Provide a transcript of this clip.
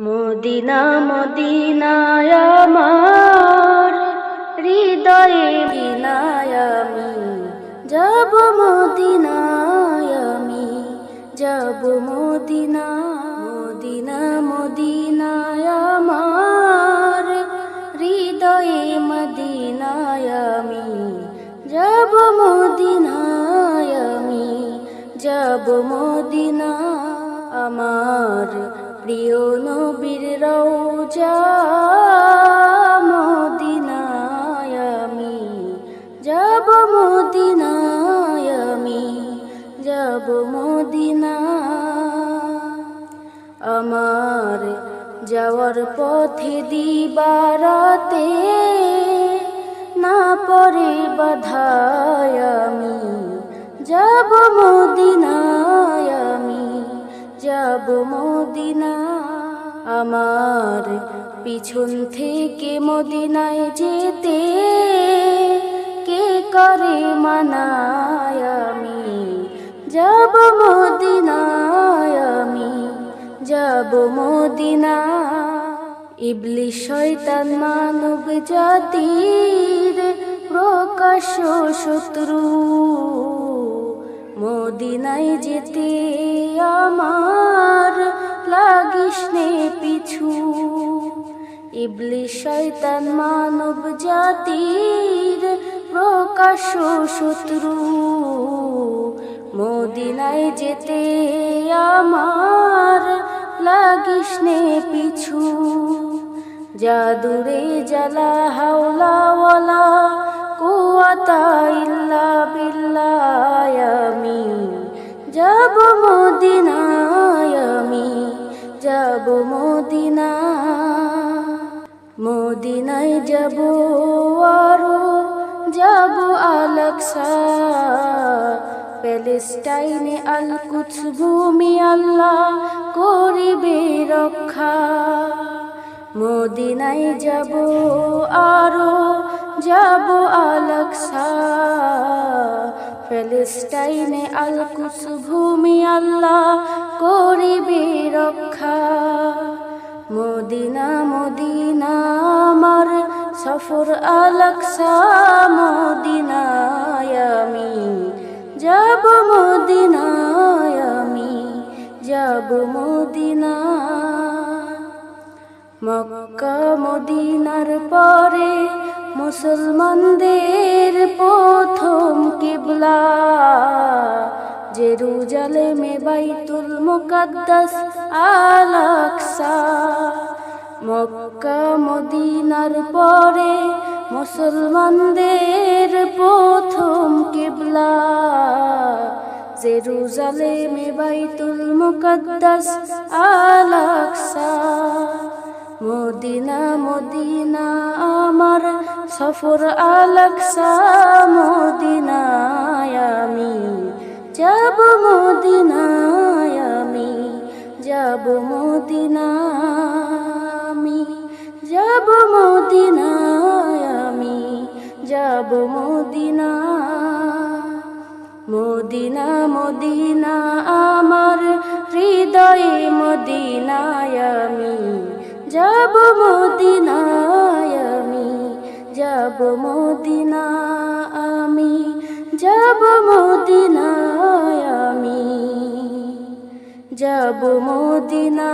Medina, মদিনায় হৃদয়ে বিনায় আমি। যাব মদিনায় যাব মদিনা মদিনা, মদিনায় হৃদয়ে মদিনায় আমি। যাব মদিনায় যাব মদিনা আমার প্রিয় নবীর রওজা মদিনায় আমি, যাব আমি, যাব মদিনা। আমার যাওয়ার পথে দিবারাতে না পরে বাধায় আমার পিছন থেকে মদিনায় যেতে কে করে মানায় আমি? যাব মদিনায় আমি, যাব মদিনা। ইবলি শয়তান মানব জাতির প্রকাশ্য শত্রু। মদিনায় যেতে আমার ইবলি শয়তান মানব জাতির প্রকাশ্য শত্রু। মদিনায় যেতে আমার লাগিস নে পিছু। জাদুরে জালা হাওলাওয়ালা কুয়াতা ইল্লা বিল্লাহ, আমি যাব মদিনায় যাব মদিনা মদিনায় যাব, আরও যাব আলাকসা। প্যালেস্টাইনে আল কুছ ভূমি আল্লাহ করিবে রক্ষা। মদিনায় যাব, আরও যাব আলাকসা। প্যালেস্টাইনে আল কুছ ভূমি আল্লাহ করিবে রক্ষা। মদিনা মদিনা, আমার সফর আলাকসা মদিনায় যাব মদিনায় আমি, যাব মদিনা। মক্কা, মদিনার পরে মুসলমানদের প্রথম কিবলা। জেরুজালেমে বাইতুল মুকাদ্দাস আলাকসা মক্কা, মদিনার পরে মুসলমানদের প্রথম কিবলা। জেরুজালেমে বাইতুল মুকাদ্দাস আলাকসা মদিনা মদিনা, আমার সফর আলাকসা মদিনায় আমি যাব মদিনায় আমি, যাব মদিনা আমি, যাব মদিনায় আমি, যাব মদিনা মদিনা মদিনা, আমার হৃদয়ে মদিনায় আমি, যাব মদিনায় আমি, যাব মদিনা আমি, যাব মদিনায় যাব মদিনা